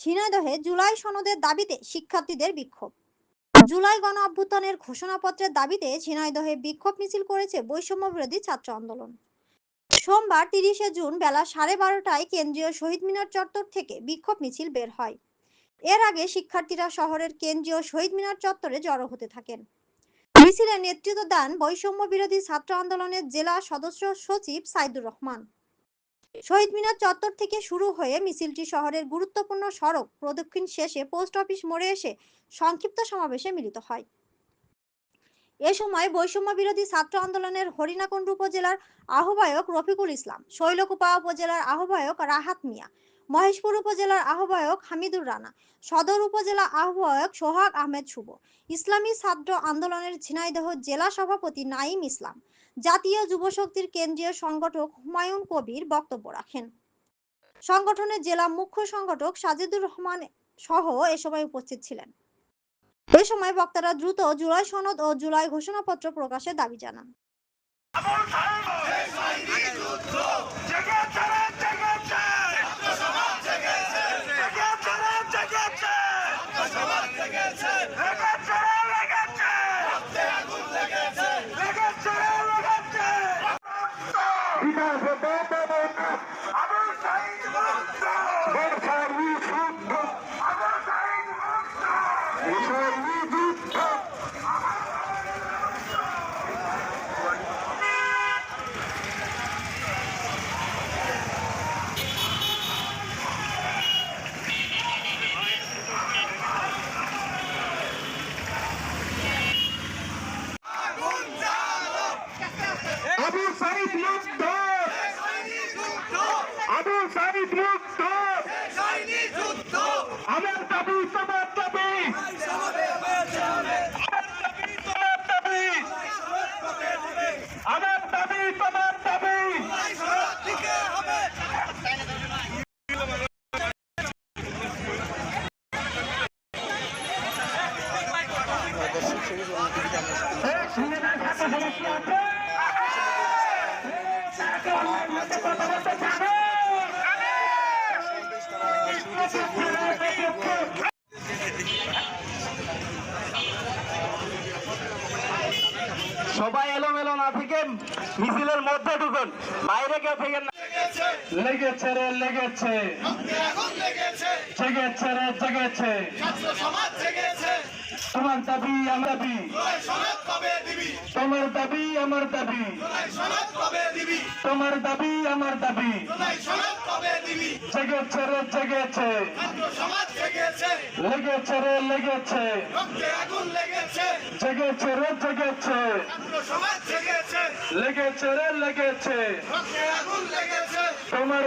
ঝিনাইদহে জুলাই সনদের দাবিতে শিক্ষার্থীদের বিক্ষোভ। জুলাই গণ অভ্যুত্থানের ঘোষণাপত্রের দাবিতে ঝিনাইদহে বিক্ষোভ মিছিল করেছে বৈষম্য বিরোধী ছাত্র আন্দোলন। সোমবার তিরিশে জুন বেলা সাড়ে বারোটায় কেন্দ্রীয় শহীদ মিনার চত্বর থেকে বিক্ষোভ মিছিল বের হয়। এর আগে শিক্ষার্থীরা শহরের কেন্দ্রীয় শহীদ মিনার চত্বরে জড়ো হতে থাকেন। মিছিলে নেতৃত্ব দেন বৈষম্য বিরোধী ছাত্র আন্দোলনের জেলা সদস্য সচিব সাইদুর রহমান। শহীদ মিনার চত্বর থেকে শুরু হয়ে মিছিলটি শহরের গুরুত্বপূর্ণ সড়ক প্রদক্ষিণ শেষে পোস্ট অফিস মোড়ে এসে সংক্ষিপ্ত সমাবেশে মিলিত হয়। এ সময় বৈষম্য বিরোধী ছাত্র আন্দোলনের হরিণাকুণ্ড উপজেলার আহ্বায়ক রফিকুল ইসলাম, শৈলকুপা উপজেলার আহ্বায়ক রাহাত মিয়া মহেশপুর উপজেলার আহ্বায়ক হামিদুর রানা, সদর উপজেলা আহ্বায়ক সোহাগ আহমেদ শুভ, ইসলামী ছাত্র আন্দোলনের ঝিনাইদহ জেলা সভাপতি নাইম ইসলাম, জাতীয় যুব শক্তির কেন্দ্রীয় সংগঠক হুমায়ুন কবির বক্তব্য রাখেন। সংগঠনের জেলা মুখ্য সংগঠক সাজিদুর রহমান সহ এ সময় উপস্থিত ছিলেন। এ সময় বক্তারা দ্রুত জুলাই সনদ ও জুলাই ঘোষণাপত্র প্রকাশের দাবি জানান। for সাইদ মুক্ত আমার দাবি তোমার দাবি আমার দাবি তোমার দাবি এই সিনেমার সাথে সবাই এলোমেলো না থেকে মিছিলের মধ্যে ঢুকুন। বাইরে কেউ থেকে না। লেগেছে রে। লেগেছে জেগেছে রে জেগেছে। তোমার দাবি আমার দাবি। তোমার দাবি আমার দাবি। তোমার দাবি আমার দাবি। জেগেছে রে জেগেছে। লেগেছে রে লেগেছে। জেগেছে রে জেগেছে। লেগেছে রে লেগেছে। তোমার